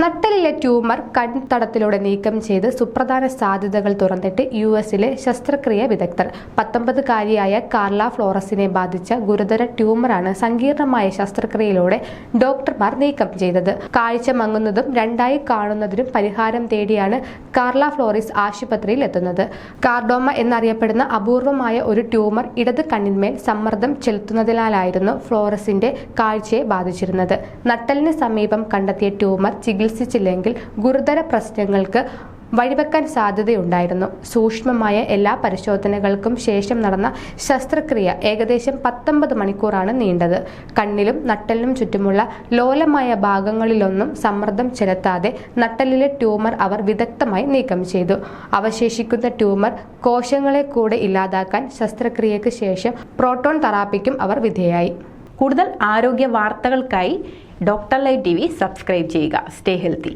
നട്ടലിലെ tumour കൺതടത്തിലൂടെ നീക്കം ചെയ്ത് സുപ്രധാന സാധ്യതകൾ തുറന്നിട്ട് യു എസിലെ ശസ്ത്രക്രിയ വിദഗ്ധർ. പത്തൊമ്പതുകാരിയായ കാർല ഫ്ലോറസിനെ ബാധിച്ച ഗുരുതര ട്യൂമറാണ് സങ്കീർണമായ ശസ്ത്രക്രിയയിലൂടെ ഡോക്ടർമാർ നീക്കം ചെയ്തത്. കാഴ്ച മങ്ങുന്നതും രണ്ടായി കാണുന്നതിനും പരിഹാരം തേടിയാണ് കാർല ഫ്ലോറിസ് ആശുപത്രിയിൽ എത്തുന്നത്. കാർഡോമ എന്നറിയപ്പെടുന്ന അപൂർവമായ ഒരു ട്യൂമർ ഇടത് കണ്ണിന്മേൽ സമ്മർദ്ദം ചെലുത്തുന്നതിനാലായിരുന്നു ഫ്ലോറസിന്റെ കാഴ്ചയെ ബാധിച്ചിരുന്നത്. നട്ടലിന് സമീപം കണ്ടെത്തിയ ട്യൂമർ ചികിത്സിച്ചില്ലെങ്കിൽ ഗുരുതര പ്രശ്നങ്ങൾക്ക് വഴിവെക്കാൻ സാധ്യതയുണ്ടായിരുന്നു. സൂക്ഷ്മമായ എല്ലാ പരിശോധനകൾക്കും ശേഷം നടന്ന ശസ്ത്രക്രിയ ഏകദേശം പത്തൊമ്പത് മണിക്കൂറാണ് നീണ്ടത്. കണ്ണിലും നട്ടലിനും ചുറ്റുമുള്ള ലോലമായ ഭാഗങ്ങളിലൊന്നും സമ്മർദ്ദം ചെലുത്താതെ നട്ടലിലെ ട്യൂമർ അവർ വിദഗ്ധമായി നീക്കം ചെയ്തു. അവശേഷിക്കുന്ന ട്യൂമർ കോശങ്ങളെ കൂടെ ഇല്ലാതാക്കാൻ ശസ്ത്രക്രിയയ്ക്ക് ശേഷം പ്രോട്ടോൺ തെറാപ്പിക്കും അവർ വിധേയായി. കൂടുതൽ ആരോഗ്യ വാർത്തകൾക്കായി doctor live T V subscribe ചെയ്യുക. Stay healthy